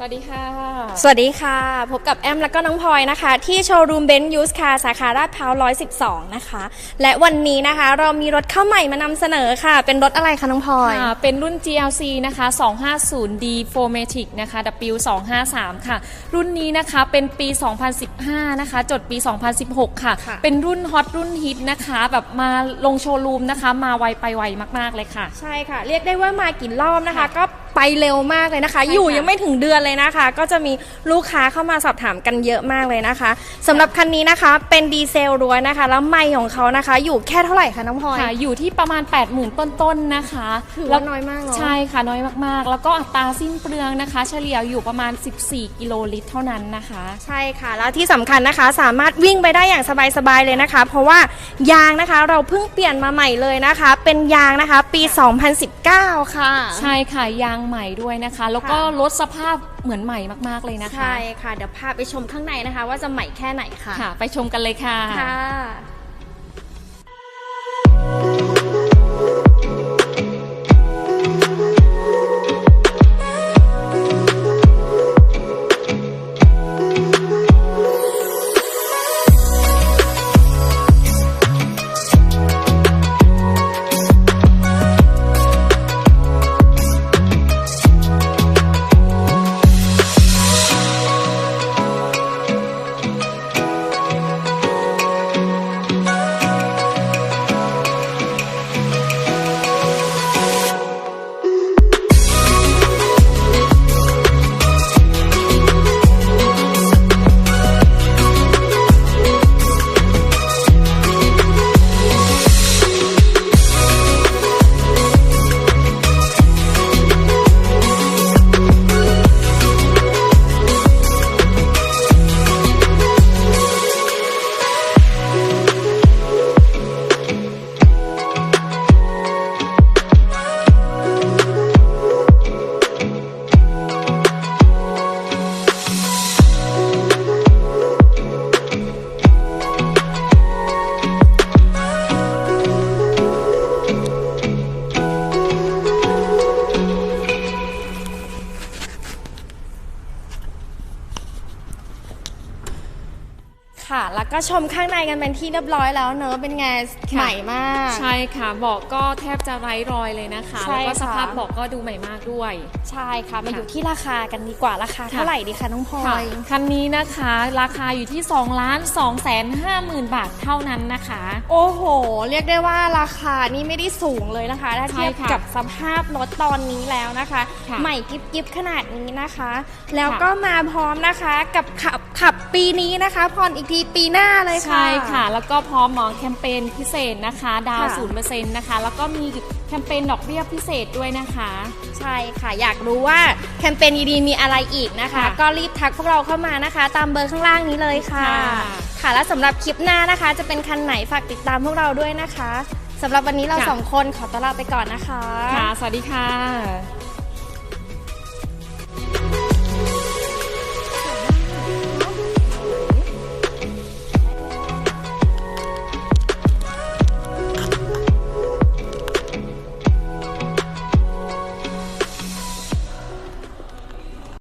สวัสดีค่ะ สวัสดีค่ะ พบกับแอมและก็น้องพลอยนะคะ ที่โชว์รูมเบนซ์ยูสคาสาขาลาดพร้าว112 นะคะ และวันนี้นะคะเรามีรถเข้าใหม่มานำเสนอค่ะ เป็นรถอะไรคะน้องพลอยค่ะเป็นรุ่น GLC นะคะ 250D Formatic นะคะ W253 ค่ะ รุ่นนี้นะคะเป็นปี 2015 นะคะ จดปี 2016ค่ะค่ะ เป็นรุ่นฮอตรุ่นฮิตนะคะ แบบมาลงโชว์รูมนะคะ มาไวไปไวมากๆเลยค่ะ ใช่ค่ะ เรียกได้ว่ามากี่รอบนะคะ ก็ ไปเร็วมากเลยนะคะใช่ค่ะอยู่ยังไม่ถึงเดือนเลยนะคะ ก็จะมีลูกค้าเข้ามาสอบถามกันเยอะมากเลยนะคะสำหรับคันนี้นะคะเป็นดีเซลล้วนนะคะ แล้วไม่ของเขานะคะ อยู่แค่เท่าไหร่คะน้องพลอยค่ะอยู่ที่ประมาณ 80,000 ต้นๆนะคะถือแล้ว่าน้อยมากเนาะใช่ค่ะน้อยมากๆ แล้วก็อัตราสิ้นเปลืองนะคะ เฉลี่ยอยู่ประมาณ 14 กิโลลิตรเท่านั้นนะคะ ใช่ค่ะ แล้วที่สำคัญนะคะ สามารถวิ่งไปได้อย่างสบายๆเลยนะคะ เพราะว่ายางนะคะเราเพิ่งเปลี่ยนมาใหม่เลยนะคะ เป็นยางนะคะ ปี 2019 ค่ะ ใช่ค่ะยางใหม่ด้วยนะคะ แล้วก็ค่ะลดสภาพเหมือนใหม่มากๆเลยนะคะ ใช่ค่ะ เดี๋ยวพาไปชมข้างในนะคะ ว่าจะใหม่แค่ไหนค่ะ ค่ะ ไปชมกันเลยค่ะค่ะ ค่ะ แล้วก็ชมข้างในกันเป็นที่เรียบร้อยแล้วเนอะเป็นไงค่ะ ใหม่มาก ใช่ค่ะเบอกก็แทบจะไร้รอยเลยนะคะ ใช่แล้วก็สภาพค่ะ เบอกก็ดูใหม่มากด้วย ใช่ค่ะ มาค่ะอยู่ที่ราคากันดีกว่าราคาเท่าไหร่ดีคะน้องพลอค่ะย คันนี้นะคะราคาอยู่ที่2ล้าน2แสน5หมื่นบาทเท่านั้นนะคะ โอ้โห เรียกได้ว่าราคานี่ไม่ได้สูงเลยนะคะ ถ้าใช่เทียบค่ะกับสภาพรถตอนนี้แล้วนะคะ ค่ะใหม่กิบกิบขนาดนี้นะคะ แล้วค่ะก็มาพร้อมนะคะกับขับ ขับปีนี้นะคะผ่อนอีกทีปีหน้าเลยค่ะ ใช่ค่ะ แล้วก็พร้อมหมอแคมเปญพิเศษนะคะ ดาวค่ะ ศูนย์เปอร์เซ็นต์นะคะ แล้วก็มีแคมเปญดอกเบี้ยพิเศษด้วยนะคะ ใช่ค่ะ อยากรู้ว่าแคมเปญดีๆมีอะไรอีกนะคะ ค่ะก็รีบทักพวกเราเข้ามานะคะ ตามเบอร์ข้างล่างนี้เลยค่ะ ค่ะ ค่ะและสำหรับคลิปหน้านะคะ จะเป็นคันไหนฝากติดตามพวกเราด้วยนะคะสำหรับวันนี้เราค่ะสองคนขอตัวลาไปก่อนนะคะ ค่ะ สวัสดีค่ะ